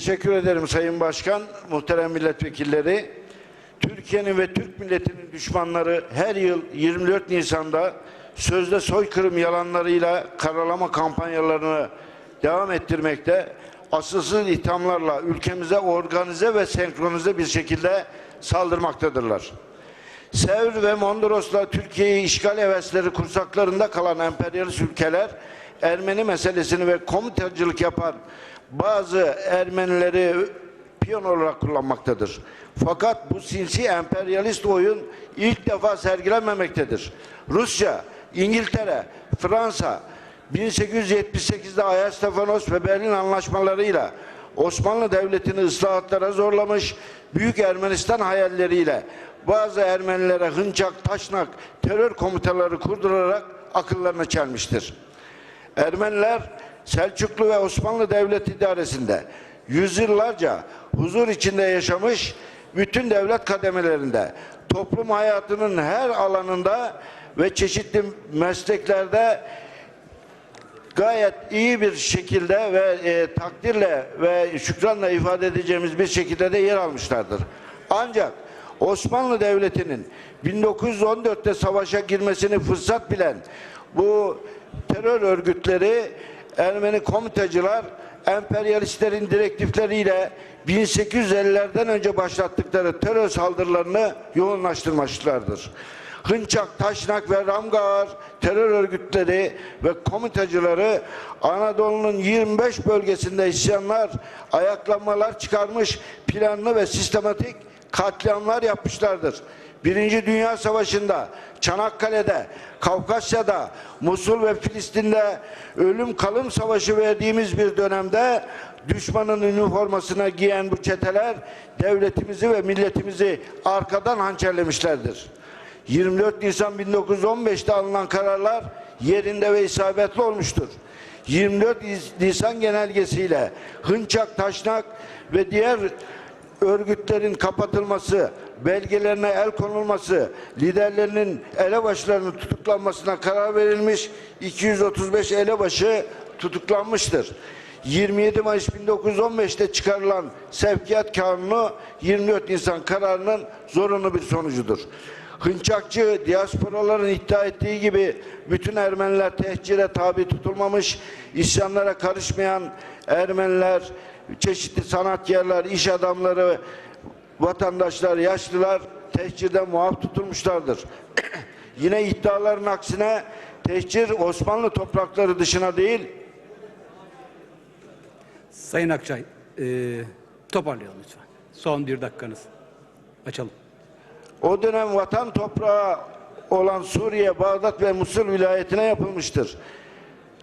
Teşekkür ederim Sayın Başkan, muhterem milletvekilleri. Türkiye'nin ve Türk milletinin düşmanları her yıl 24 Nisan'da sözde soykırım yalanlarıyla karalama kampanyalarını devam ettirmekte, asılsız ithamlarla ülkemize organize ve senkronize bir şekilde saldırmaktadırlar. Sevr ve Mondros'la Türkiye'yi işgal hevesleri kursaklarında kalan emperyalist ülkeler Ermeni meselesini ve komitacılık yapan bazı Ermenileri piyon olarak kullanmaktadır. Fakat bu sinsi emperyalist oyun ilk defa sergilenmemektedir. Rusya, İngiltere, Fransa 1878'de Ayastefanos ve Berlin anlaşmalarıyla Osmanlı Devleti'ni ıslahatlara zorlamış, Büyük Ermenistan hayalleriyle bazı Ermenilere hınçak, taşnak, terör komutaları kurdurarak akıllarına çelmiştir. Ermeniler Selçuklu ve Osmanlı Devleti idaresinde yüzyıllarca huzur içinde yaşamış bütün devlet kademelerinde toplum hayatının her alanında ve çeşitli mesleklerde gayet iyi bir şekilde ve e, takdirle ve şükranla ifade edeceğimiz bir şekilde de yer almışlardır. Ancak Osmanlı Devleti'nin 1914'te savaşa girmesini fırsat bilen bu terör örgütleri Ermeni komitacılar emperyalistlerin direktifleriyle 1850'lerden önce başlattıkları terör saldırılarını yoğunlaştırmışlardır. Hınçak, Taşnak ve Ramgar terör örgütleri ve komitacıları Anadolu'nun 25 bölgesinde isyanlar, ayaklanmalar çıkarmış, planlı ve sistematik katliamlar yapmışlardır. Birinci Dünya Savaşı'nda, Çanakkale'de, Kavkasya'da, Musul ve Filistin'de ölüm kalım savaşı verdiğimiz bir dönemde düşmanın üniformasına giyen bu çeteler devletimizi ve milletimizi arkadan hançerlemişlerdir. 24 Nisan 1915'te alınan kararlar yerinde ve isabetli olmuştur. 24 Nisan genelgesiyle Hınçak, Taşnak ve diğer örgütlerin kapatılması, belgelerine el konulması, liderlerinin elebaşlarının tutuklanmasına karar verilmiş, 235 elebaşı tutuklanmıştır. 27 Mayıs 1915'te çıkarılan sevkiyat kanunu 24 Nisan kararının zorunlu bir sonucudur. Hınçakçı diasporaların iddia ettiği gibi bütün Ermeniler tehcire tabi tutulmamış, isyanlara karışmayan Ermeniler, çeşitli sanatkarlar, iş adamları, vatandaşlar, yaşlılar tehcirden muaf tutulmuşlardır. Yine iddiaların aksine tehcir Osmanlı toprakları dışına değil, Sayın Akçay, e, toparlayalım lütfen. Son bir dakikanız. Açalım. o dönem vatan toprağı olan Suriye, Bağdat ve Musul vilayetine yapılmıştır.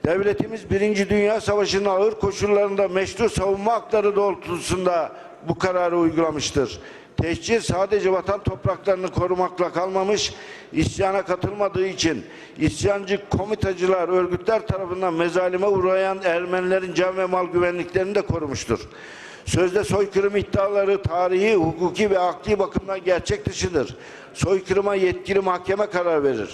Devletimiz Birinci Dünya Savaşı'nın ağır koşullarında meşru savunma hakları doğrultusunda bu kararı uygulamıştır. Tehcir sadece vatan topraklarını korumakla kalmamış, isyana katılmadığı için isyancı komitacılar, örgütler tarafından mezalime uğrayan Ermenilerin can ve mal güvenliklerini de korumuştur. Sözde soykırım iddiaları tarihi, hukuki ve akli bakımdan gerçek dışıdır. Soykırıma yetkili mahkeme karar verir.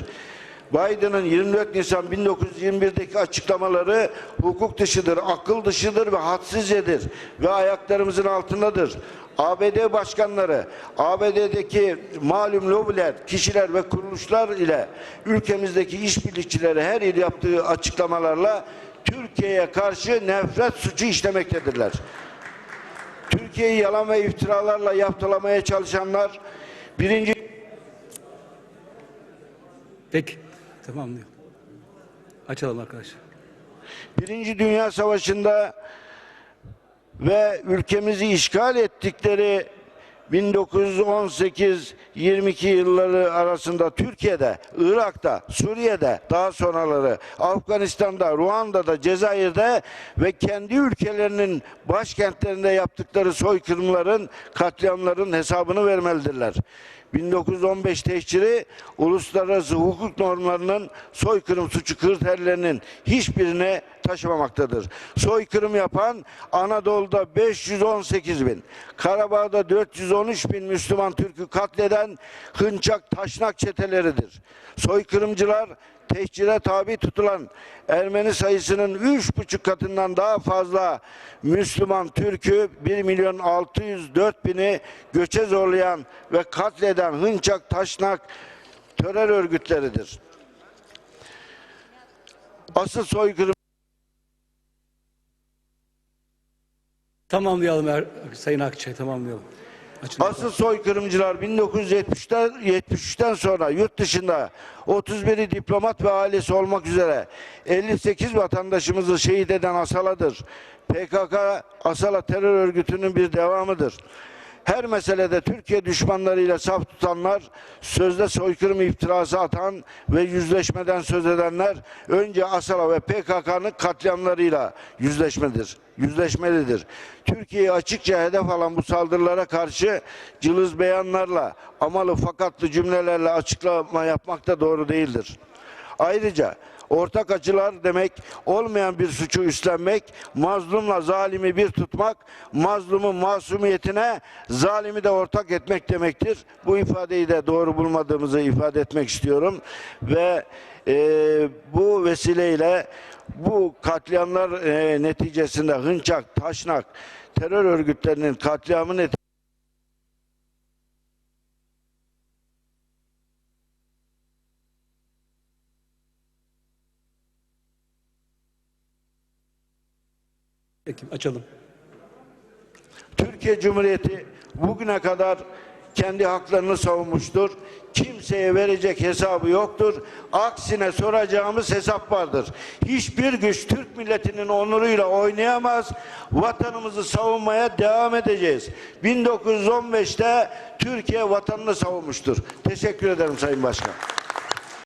Biden'ın 24 Nisan 1921'deki açıklamaları hukuk dışıdır, akıl dışıdır ve hadsizcedir ve ayaklarımızın altındadır. ABD başkanları, ABD'deki malum lobiler, kişiler ve kuruluşlar ile ülkemizdeki işbirlikçileri her yıl yaptığı açıklamalarla Türkiye'ye karşı nefret suçu işlemektedirler. Türkiye'yi yalan ve iftiralarla yaptılamaya çalışanlar birinci Peki. Tamamlayalım. Açalım arkadaşlar. Birinci Dünya Savaşı'nda ve ülkemizi işgal ettikleri 1918-22 yılları arasında Türkiye'de, Irak'ta, Suriye'de, daha sonraları Afganistan'da, Ruanda'da, Cezayir'de ve kendi ülkelerinin başkentlerinde yaptıkları soykırımların, katliamların hesabını vermelidirler. 1915 tehciri uluslararası hukuk normlarının soykırım suçu kriterlerinin hiçbirine taşımamaktadır. Soykırım yapan Anadolu'da 518 bin, Karabağ'da 413 bin Müslüman Türk'ü katleden hınçak taşnak çeteleridir. Soykırımcılar tehcire tabi tutulan Ermeni sayısının üç buçuk katından daha fazla Müslüman Türk'ü 1 milyon 604 bini göçe zorlayan ve katleden Hınçak Taşnak terör örgütleridir. Asıl soykırım Tamamlayalım er, Sayın Akçay tamamlayalım. Açın. Asıl soykırımcılar 1970'ten 73'ten sonra yurt dışında 31'i diplomat ve ailesi olmak üzere 58 vatandaşımızı şehit eden Asala'dır. PKK Asala terör örgütünün bir devamıdır. Her meselede Türkiye düşmanlarıyla saf tutanlar, sözde soykırım iftirası atan ve yüzleşmeden söz edenler önce Asala ve PKK'nın katliamlarıyla yüzleşmedir, yüzleşmelidir. Türkiye'yi açıkça hedef alan bu saldırılara karşı cılız beyanlarla, amalı fakatlı cümlelerle açıklama yapmak da doğru değildir. Ayrıca ortak acılar demek olmayan bir suçu üstlenmek, mazlumla zalimi bir tutmak, mazlumun masumiyetine zalimi de ortak etmek demektir. Bu ifadeyi de doğru bulmadığımızı ifade etmek istiyorum ve e, bu vesileyle bu katliamlar e, neticesinde Hınçak, Taşnak terör örgütlerinin katliamı neticesinde Peki açalım. Türkiye Cumhuriyeti bugüne kadar kendi haklarını savunmuştur. Kimseye verecek hesabı yoktur. Aksine soracağımız hesap vardır. Hiçbir güç Türk milletinin onuruyla oynayamaz. Vatanımızı savunmaya devam edeceğiz. 1915'te Türkiye vatanını savunmuştur. Teşekkür ederim Sayın Başkan.